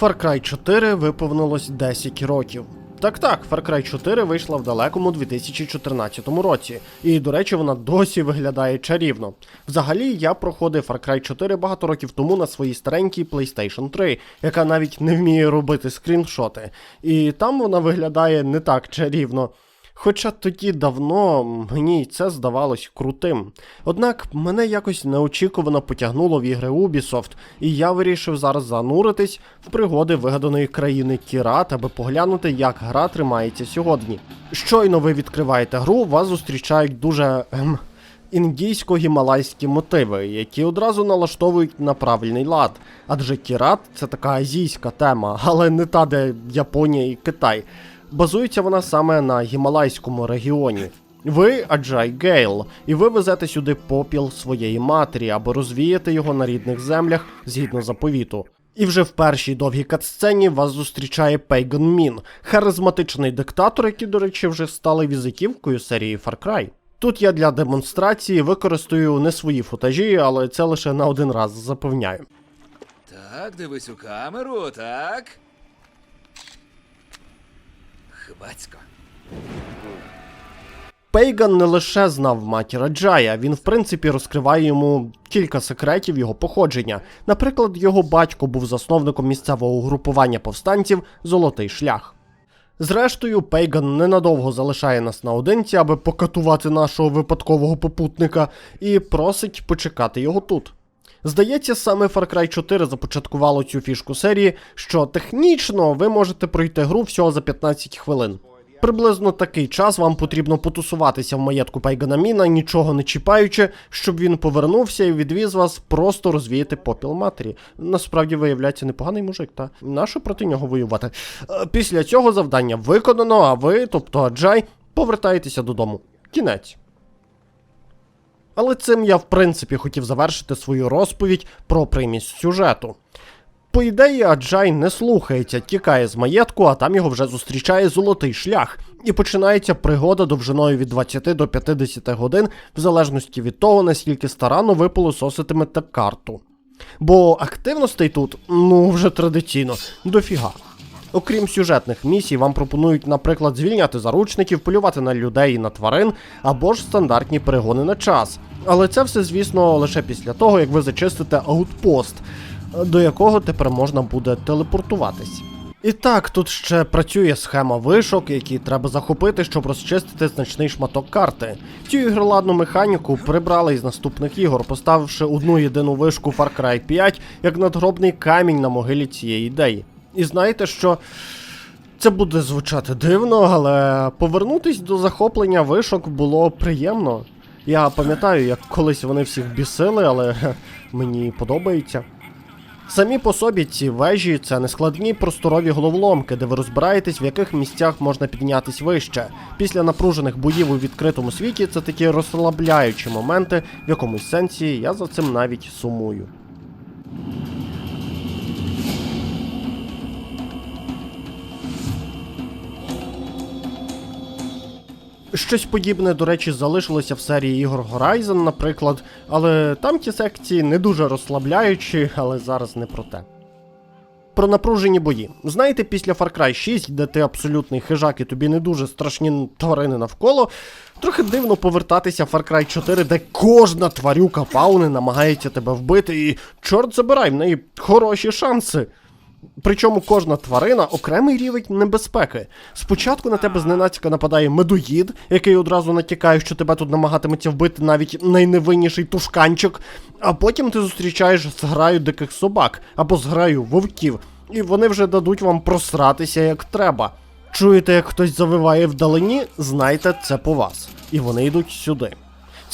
Far Cry 4 виповнилось 10 років. Так так, Far Cry 4 вийшла в далекому 2014 році, і, до речі, вона досі виглядає чарівно. Взагалі, я проходив Far Cry 4 багато років тому на своїй старенькій PlayStation 3, яка навіть не вміє робити скріншоти. І там вона виглядає не так чарівно. Хоча тоді давно мені це здавалось крутим. Однак мене якось неочікувано потягнуло в ігри Ubisoft, і я вирішив зараз зануритись в пригоди вигаданої країни Кірат, аби поглянути, як гра тримається сьогодні. Щойно ви відкриваєте гру, вас зустрічають дуже ем, індійсько-гімалайські мотиви, які одразу налаштовують на правильний лад. Адже Кірат це така азійська тема, але не та, де Японія і Китай. Базується вона саме на гімалайському регіоні. Ви Аджай Гейл, і ви везете сюди попіл своєї матері, аби розвіяти його на рідних землях згідно заповіту. І вже в першій довгій катсцені вас зустрічає Пейган Мін, харизматичний диктатор, який, до речі, вже стали візитівкою серії Far Cry. Тут я для демонстрації використаю не свої футажі, але це лише на один раз запевняю. Так, дивись у камеру, так. Хбацько. Пейган не лише знав матір Джая, він в принципі розкриває йому кілька секретів його походження. Наприклад, його батько був засновником місцевого угрупування повстанців Золотий шлях. Зрештою, Пейган ненадовго залишає нас наодинці, аби покатувати нашого випадкового попутника, і просить почекати його тут. Здається, саме Far Cry 4 започаткувало цю фішку серії, що технічно ви можете пройти гру всього за 15 хвилин. Приблизно такий час вам потрібно потусуватися в маєтку Пайганаміна, нічого не чіпаючи, щоб він повернувся і відвіз вас просто розвіяти попіл матері. Насправді виявляється непоганий мужик, та нащо проти нього воювати? Е, Після цього завдання виконано, а ви, тобто Аджай, повертаєтеся додому. Кінець. Але цим я в принципі хотів завершити свою розповідь про примість сюжету. По ідеї, Аджай не слухається, тікає з маєтку, а там його вже зустрічає золотий шлях, і починається пригода довжиною від 20 до 50 годин, в залежності від того, наскільки старанно ви пилососитимете карту. Бо активностей тут, ну вже традиційно, дофіга. Окрім сюжетних місій, вам пропонують, наприклад, звільняти заручників, полювати на людей і на тварин, або ж стандартні перегони на час. Але це все, звісно, лише після того, як ви зачистите аутпост, до якого тепер можна буде телепортуватись. І так, тут ще працює схема вишок, які треба захопити, щоб розчистити значний шматок карти. Цю ігроладну механіку прибрали із наступних ігор, поставивши одну єдину вишку Far Cry 5 як надгробний камінь на могилі цієї ідеї. І знаєте, що це буде звучати дивно, але повернутись до захоплення вишок було приємно. Я пам'ятаю, як колись вони всіх бісили, але мені подобається. Самі по собі ці вежі це нескладні просторові головоломки, де ви розбираєтесь, в яких місцях можна піднятись вище. Після напружених боїв у відкритому світі це такі розслабляючі моменти, в якомусь сенсі я за цим навіть сумую. Щось подібне, до речі, залишилося в серії ігор Horizon, наприклад, але там ті секції не дуже розслабляючі, але зараз не про те. Про напружені бої. Знаєте, після Far Cry 6, де ти абсолютний хижак і тобі не дуже страшні тварини навколо, трохи дивно повертатися в Far Cry 4, де кожна тварюка фауни намагається тебе вбити, і чорт забирай, в неї хороші шанси. Причому кожна тварина окремий рівень небезпеки. Спочатку на тебе зненацька нападає медоїд, який одразу натякає, що тебе тут намагатиметься вбити навіть найневинніший тушканчик, а потім ти зустрічаєш зграю диких собак або зграю вовків, і вони вже дадуть вам просратися як треба. Чуєте, як хтось завиває вдалині, знайте, це по вас. І вони йдуть сюди.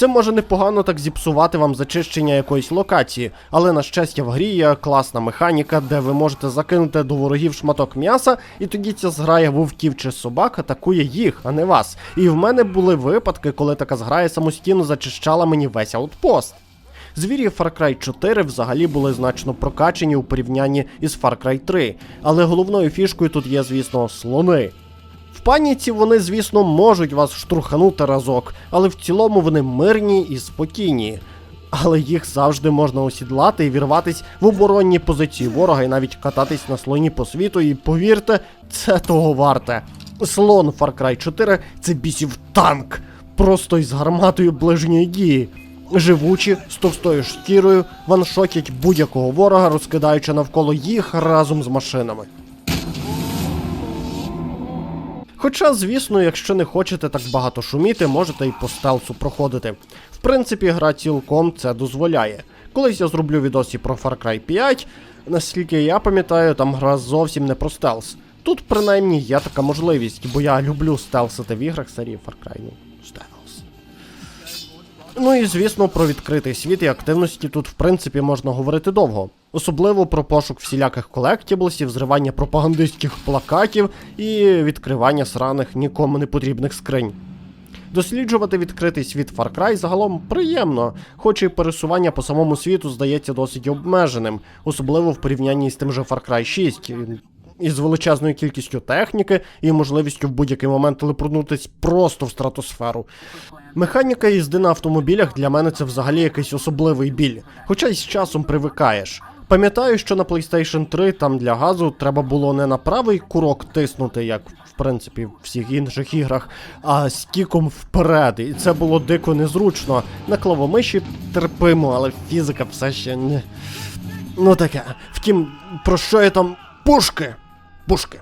Це може непогано так зіпсувати вам зачищення якоїсь локації, але на щастя в грі є класна механіка, де ви можете закинути до ворогів шматок м'яса, і тоді ця зграя вовків чи собак атакує їх, а не вас. І в мене були випадки, коли така зграя самостійно зачищала мені весь аутпост. Звірі Far Cry 4 взагалі були значно прокачені у порівнянні із Far Cry 3, але головною фішкою тут є, звісно, слони. Паніці вони, звісно, можуть вас штурханути разок, але в цілому вони мирні і спокійні. але їх завжди можна осідлати і вірватись в оборонні позиції ворога і навіть кататись на слоні по світу. І повірте, це того варте. Слон Far Cry 4 це бісів танк, просто із гарматою ближньої дії. Живучі, з товстою шкірою, ваншотять будь-якого ворога, розкидаючи навколо їх разом з машинами. Хоча, звісно, якщо не хочете так багато шуміти, можете і по стелсу проходити. В принципі, гра цілком це дозволяє. Колись я зроблю відосі про Far Cry 5, наскільки я пам'ятаю, там гра зовсім не про стелс. Тут принаймні є така можливість, бо я люблю стелсити в іграх серії Far Cry. Ну, стелс. Ну і звісно, про відкритий світ і активності тут, в принципі, можна говорити довго. Особливо про пошук всіляких колектіблсів, зривання пропагандистських плакатів і відкривання сраних нікому не потрібних скринь. Досліджувати відкритий світ Far Cry загалом приємно, хоч і пересування по самому світу здається досить обмеженим, особливо в порівнянні з тим же Far Cry 6, із величезною кількістю техніки і можливістю в будь-який момент телепорнутись просто в стратосферу. Механіка їзди на автомобілях для мене це взагалі якийсь особливий біль, хоча й з часом привикаєш. Пам'ятаю, що на PlayStation 3 там для газу треба було не на правий курок тиснути, як в принципі в всіх інших іграх, а стіком вперед. І це було дико незручно. На клавомиші терпимо, але фізика все ще не. Ну таке. Втім, про що я там. Пушки! Пушки.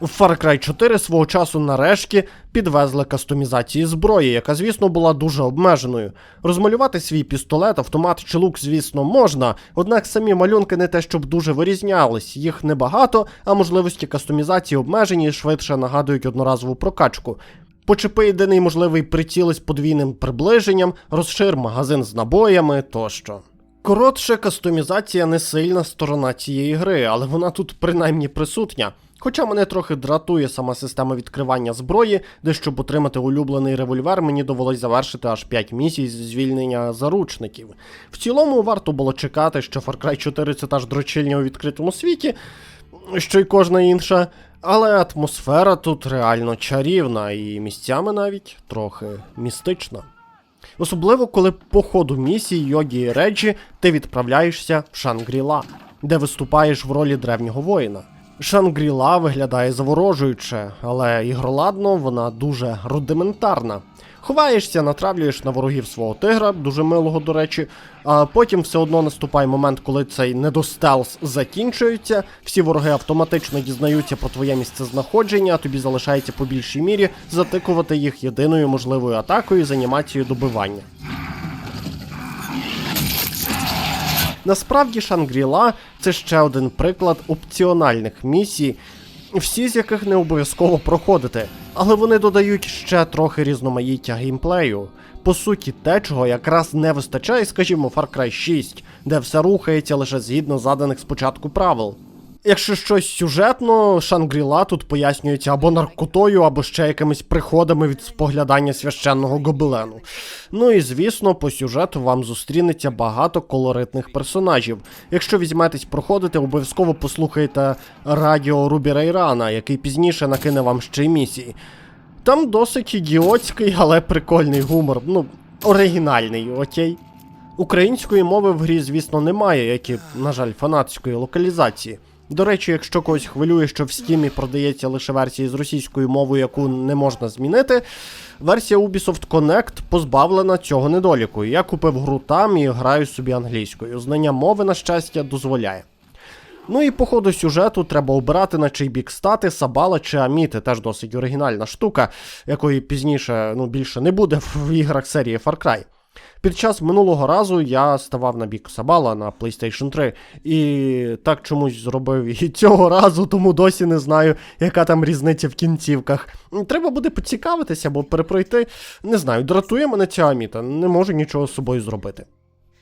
Far Cry 4 свого часу нарешті підвезли кастомізації зброї, яка, звісно, була дуже обмеженою. Розмалювати свій пістолет, автомат чи лук, звісно, можна, однак самі малюнки не те, щоб дуже вирізнялись, їх небагато, а можливості кастомізації обмежені і швидше нагадують одноразову прокачку. Почепи єдиний можливий приціл із подвійним приближенням, розшир магазин з набоями тощо. Коротше, кастомізація не сильна сторона цієї гри, але вона тут принаймні присутня. Хоча мене трохи дратує сама система відкривання зброї, де щоб отримати улюблений револьвер, мені довелось завершити аж 5 місій з звільнення заручників. В цілому варто було чекати, що Far Cry 4 це та ж дрочильня у відкритому світі, що й кожна інша. Але атмосфера тут реально чарівна і місцями навіть трохи містична. Особливо, коли по ходу місії Йогі і Реджі ти відправляєшся в Шангріла, де виступаєш в ролі древнього воїна. Шангріла виглядає заворожуюче, але ігроладно вона дуже рудиментарна. Ховаєшся, натравлюєш на ворогів свого тигра, дуже милого, до речі, а потім все одно наступає момент, коли цей недостелс закінчується, всі вороги автоматично дізнаються про твоє місце знаходження, а тобі залишається по більшій мірі затикувати їх єдиною можливою атакою з анімацією добивання. Насправді Шангріла це ще один приклад опціональних місій, всі з яких не обов'язково проходити, але вони додають ще трохи різноманіття геймплею. По суті, те, чого якраз не вистачає, скажімо, Far Cry 6, де все рухається лише згідно заданих спочатку правил. Якщо щось сюжетно, Шангріла тут пояснюється або наркотою, або ще якимись приходами від споглядання священного гобелену. Ну і звісно, по сюжету вам зустрінеться багато колоритних персонажів. Якщо візьметесь проходити, обов'язково послухайте радіо Рубі Рейрана, який пізніше накине вам ще й місії. Там досить ідіотський, але прикольний гумор. Ну, оригінальний, окей. Української мови в грі, звісно, немає, як і, на жаль, фанатської локалізації. До речі, якщо когось хвилює, що в Steam продається лише версія з російською мовою, яку не можна змінити, версія Ubisoft Connect позбавлена цього недоліку. Я купив гру там і граю собі англійською. Знання мови, на щастя, дозволяє. Ну і по ходу сюжету треба обирати на чий бік стати, Сабала чи Аміти, теж досить оригінальна штука, якої пізніше ну, більше не буде в іграх серії Far Cry. Під час минулого разу я ставав на бік Сабала на PlayStation 3, і так чомусь зробив і цього разу, тому досі не знаю, яка там різниця в кінцівках. Треба буде поцікавитися, бо перепройти, не знаю, дратує мене ця Аміта, не можу нічого з собою зробити.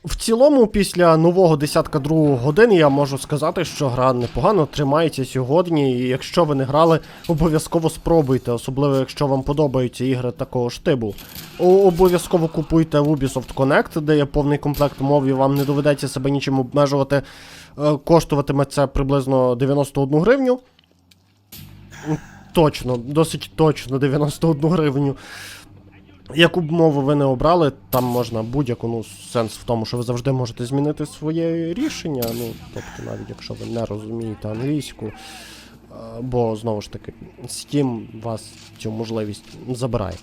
В цілому, після нового десятка другого години я можу сказати, що гра непогано тримається сьогодні, і якщо ви не грали, обов'язково спробуйте, особливо якщо вам подобаються ігри такого ж типу. Обов'язково купуйте Ubisoft Connect, де є повний комплект мов, і вам не доведеться себе нічим обмежувати. Е, Коштуватиме це приблизно 91 гривню. точно, досить точно 91 гривню. Яку б мову ви не обрали, там можна будь-яку ну, сенс в тому, що ви завжди можете змінити своє рішення. Ну, тобто, навіть якщо ви не розумієте англійську, бо знову ж таки, Steam вас цю можливість забирає.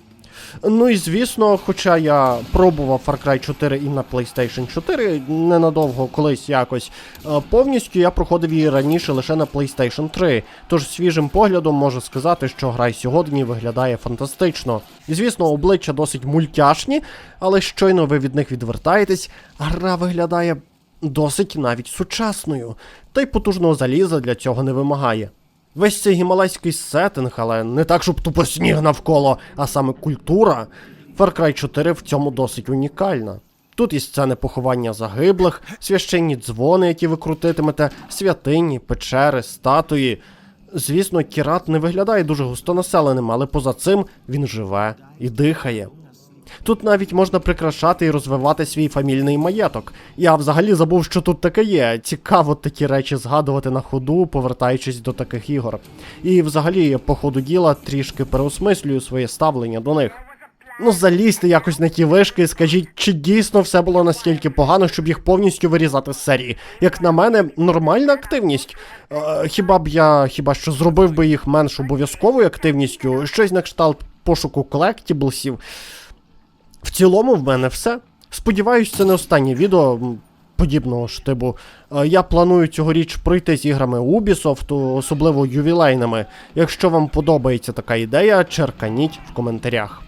Ну і звісно, хоча я пробував Far Cry 4 і на PlayStation 4 ненадовго, колись якось е, повністю я проходив її раніше лише на PlayStation 3. Тож свіжим поглядом можу сказати, що гра й сьогодні виглядає фантастично. І звісно, обличчя досить мультяшні, але щойно ви від них відвертаєтесь, гра виглядає досить навіть сучасною, та й потужного заліза для цього не вимагає. Весь цей гімалайський сеттинг, але не так, щоб тупо сніг навколо, а саме культура. Far Cry 4 в цьому досить унікальна. Тут і сцени поховання загиблих, священні дзвони, які ви крутитимете, святині, печери, статуї. Звісно, Кірат не виглядає дуже густонаселеним, але поза цим він живе і дихає. Тут навіть можна прикрашати і розвивати свій фамільний маєток. Я взагалі забув, що тут таке є. Цікаво такі речі згадувати на ходу, повертаючись до таких ігор. І взагалі, по ходу діла, трішки переосмислюю своє ставлення до них. Ну, залізьте якось на ті вишки і скажіть, чи дійсно все було настільки погано, щоб їх повністю вирізати з серії. Як на мене, нормальна активність. Е, хіба б я хіба що зробив би їх менш обов'язковою активністю, щось на кшталт пошуку колектіблсів. В цілому в мене все. Сподіваюсь, це не останнє відео подібного штибу. Е, Я планую цьогоріч пройти з іграми Ubisoft, особливо ювілейними. Якщо вам подобається така ідея, черканіть в коментарях.